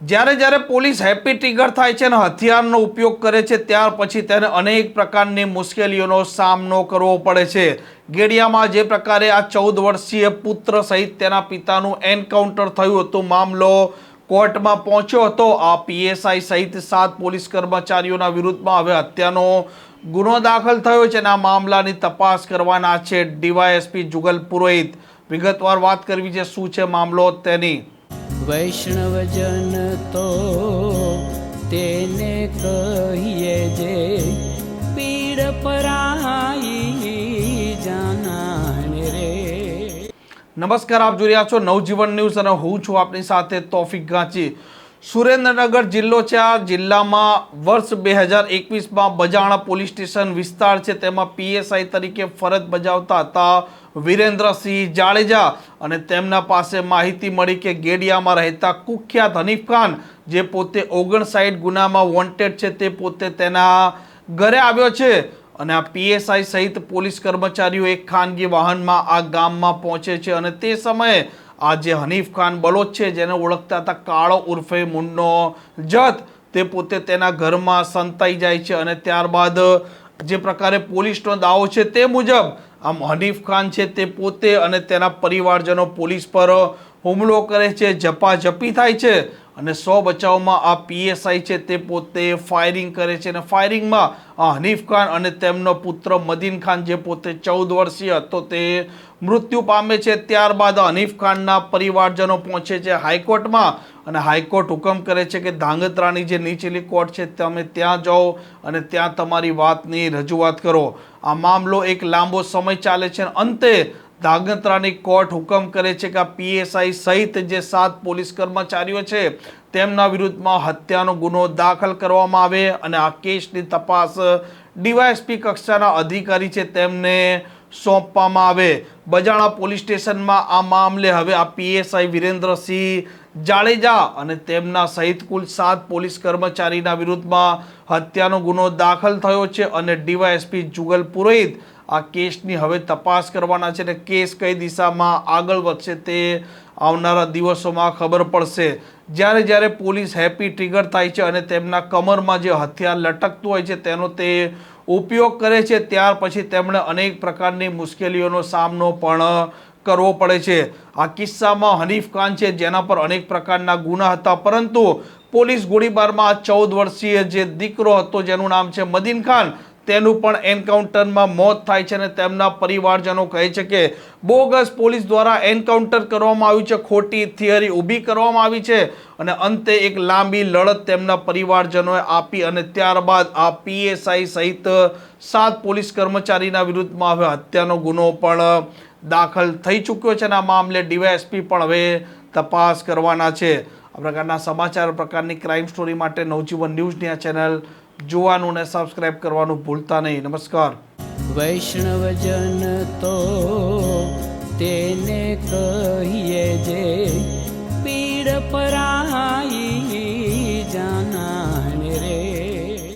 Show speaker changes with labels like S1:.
S1: જ્યારે જ્યારે police happy trigger થાય છે અને હથિયારનો ઉપયોગ કરે છે, ત્યાર પછી તેને અનેક પ્રકારની મુશ્કેલીઓનો સામનો કરવો પડે છે. ગેડિયામાં જે પ્રકારે આ ચૌદ વર્ષીય પુત્ર સહિત તેના પિતાનું એન્કાઉન્ટર થયું હતું, મામલો કોર્ટમાં પહોંચ્યો હતો. આ પીએસઆઈ સહિત સાત પોલીસ કર્મચારીઓના વિરુદ્ધમાં હવે હત્યાનો ગુનો દાખલ થયો છે અને આ મામલાની તપાસ કરવાના છે ડીવાયએસપી જુગલ પુરોહિત. વિગતવાર વાત કરવી છે, શું છે મામલો તેની?
S2: વૈષ્ણવજન તો તેને કહીએ જે પીડ પરાઈ જાનાને રે.
S1: નમસ્કાર, આપ જોઈ રહ્યા છો નવજીવન ન્યૂઝ અને હું છું આપની સાથે તોફિક ગાંચી. સુરેન્દ્રનગર જિલ્લો છે, આ જિલ્લામાં વર્ષ બે હજાર એકવીસમાં બજાણા પોલીસ સ્ટેશન વિસ્તાર છે, તેમાં પીએસઆઈ તરીકે ફરજ બજાવતા હતા વિરેન્દ્રસિંહ જાડેજા અને તેમના પાસે માહિતી મળી કે ગેડિયામાં રહેતા કુખ્યાત હનીફ ખાન જે પોતે ઓગણસાઠ ગુનામાં વોન્ટેડ છે તે પોતે તેના ઘરે આવ્યો છે અને આ પીએસઆઈ સહિત પોલીસ કર્મચારીઓ એક ખાનગી વાહનમાં આ ગામમાં પહોંચે છે અને તે સમયે આ જે હનીફ ખાન બલોચ છે જેને ઓળખતા હતા કાળો ઉર્ફે મુન્નો જત, તે પોતે તેના ઘરમાં સંતાઈ જાય છે અને ત્યારબાદ જે પ્રકારે પોલીસનો દાવો છે તે મુજબ આમ હનીફ ખાન છે તે પોતે અને તેના પરિવારજનો પોલીસ પર હુમલો કરે છે, ઝપાઝપી થાય છે. અને સો બચાવમાં આ પીએસઆઈ છે તે પોતે ફાયરિંગ કરે છે અને ફાયરિંગમાં આ હનીફ ખાન અને તેમનો પુત્ર મદીન ખાન જે પોતે ચૌદ વર્ષીય હતો તે મૃત્યુ પામે છે. ત્યારબાદ હનીફ ખાનના પરિવારજનો પહોંચે છે હાઈકોર્ટમાં અને હાઈકોર્ટ હુકમ કરે છે કે ધાંગધ્રાની જે નીચેલી કોર્ટ છે તમે ત્યાં જાઓ અને ત્યાં તમારી વાતની રજૂઆત કરો. આ મામલો એક લાંબો સમય ચાલે છે અને અંતે ધાંગધ્રાની કોર્ટ હુકમ કરે છે કે આ પીએસઆઈ સહિત જે સાત પોલીસ કર્મચારીઓ છે, તેમના વિરુદ્ધમાં હત્યાનો ગુનો દાખલ કરવામાં આવે અને આ કેસની તપાસ ડીવાયએસપી કક્ષાના અધિકારી છે તેમને સોંપવામાં આવે. બજાણા પોલીસ સ્ટેશનમાં આ મામલે હવે આ પીએસઆઈ વિરેન્દ્રસિંહ જાડેજા અને તેમના સહિત કુલ સાત પોલીસ કર્મચારીના વિરુદ્ધમાં હત્યાનો ગુનો દાખલ થયો છે અને ડીવાયએસપી જુગલ પુરોહિત આ કેસની હવે તપાસ કરવાના છે અને કેસ કઈ દિશામાં આગળ વધશે તે આવનારા દિવસોમાં ખબર પડશે. જ્યારે જ્યારે પોલીસ હેપી ટ્રિગર થાય છે અને તેમના કમરમાં જે હથિયાર લટકતું હોય છે તેનો તે ઉપયોગ કરે છે, ત્યાર પછી તેમણે અનેક પ્રકારની મુશ્કેલીઓનો સામનો પણ કરવો પડે છે. આ કિસ્સામાં હનીફ ખાન છે, જેના પર અનેક પ્રકારના ગુના હતા, પરંતુ પોલીસ ગોળીબારમાં આ ચૌદ વર્ષીય જે દીકરો હતો, જેનું નામ છે મદીન ખાન તેનું પણ એન્કાઉન્ટરમાં મોત થાય છે અને તેમના પરિવારજનો કહે છે કે બોગસ પોલીસ દ્વારા એન્કાઉન્ટર કરવામાં આવ્યું છે, ખોટી થિયરી ઊભી કરવામાં આવી છે અને અંતે એક લાંબી લડત તેમના પરિવારજનોએ આપી અને ત્યારબાદ આ પીએસઆઈ સહિત સાત પોલીસ કર્મચારીના વિરુદ્ધમાં હવે હત્યાનો ગુનો પણ દાખલ થઈ ચૂક્યો છે અને આ મામલે ડીવાયએસપી પણ હવે તપાસ કરવાના છે. આ પ્રકારના સમાચાર પ્રકારની ક્રાઇમ સ્ટોરી માટે નવજીવન ન્યૂઝની આ ચેનલ જોવાનું અને સબસ્ક્રાઇબ કરવાનું ભૂલતા નહીં. નમસ્કાર.
S2: વૈષ્ણવજન તો તેને કહીએ જે પીડ પરાઈ